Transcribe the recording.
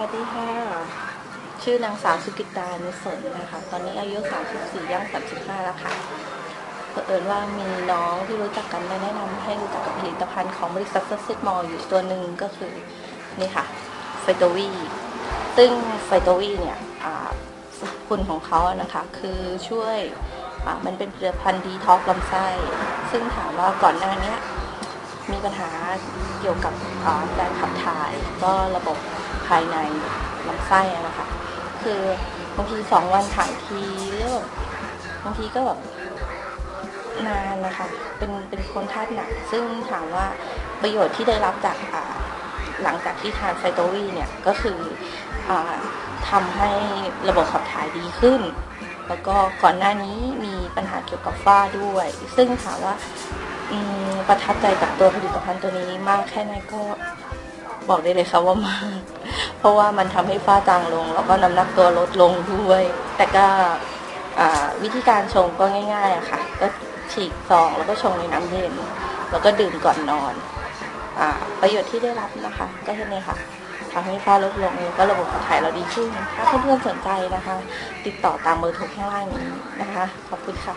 วัสดีค่ะ ชื่อนางสาวสุกิตานุสนนะคะ ตอนนี้อายุ 34 ย่าง 35 แล้วค่ะเผอิญว่ามีน้องที่รู้จักกันได้แนะนำให้รู้จักกับผลิตภัณฑ์ของบริษัทซัสเซตมอลอยู่ตัวหนึ่งก็คือ นี่ค่ะไฟโตวีซึ่งไฟโตวีเนี่ยคุณของเขานะคะ คือช่วยมันเป็นผลิตภัณฑ์ดีท็อกลำไส้ ซึ่งถามว่าก่อนหน้านี้มีปัญหาเกี่ยวกับการขับถ่ายก็ระบบ ภายในลำไส้อะนะคะ คือบางทีสองวันถ่ายทีเรื่องบางทีก็แบบนานนะคะ เป็นเป็นคนธาตุหนัก ซึ่งถามว่าประโยชน์ที่ได้รับจากหลังจากที่ทานไฟโตวีเนี่ยก็คืออทำให้ระบบขับถ่ายดีขึ้น แล้วก็ก่อนหน้านี้มีปัญหาเกี่ยวกับฝ้าด้วย ซึ่งถามว่าประทับใจกับตัวผลิตภัณฑ์ตัวนี้มากแค่ไหนก็บอกได้เลยค่ะว่ามาก ราะว่ามันทำให้ฝ้าจางลง แล้วก็น้ำหนักตัวลดลงด้วย แต่ก็วิธีการชงก็ง่ายๆอะค่ะ ก็ฉีกซองแล้วก็ชงในน้ำเย็น แล้วก็ดื่มก่อนนอนอประโยชน์ที่ได้รับนะคะ ก็คือเนี่ยค่ะทำให้ฝ้าลดลงแล้วก็ระบบขับถ่ายเราดีขึ้น ถ้าเพื่อนๆสนใจนะคะ ติดต่อตามเบอร์โทรข้างล่างนี้นะคะ ขอบคุณค่ะ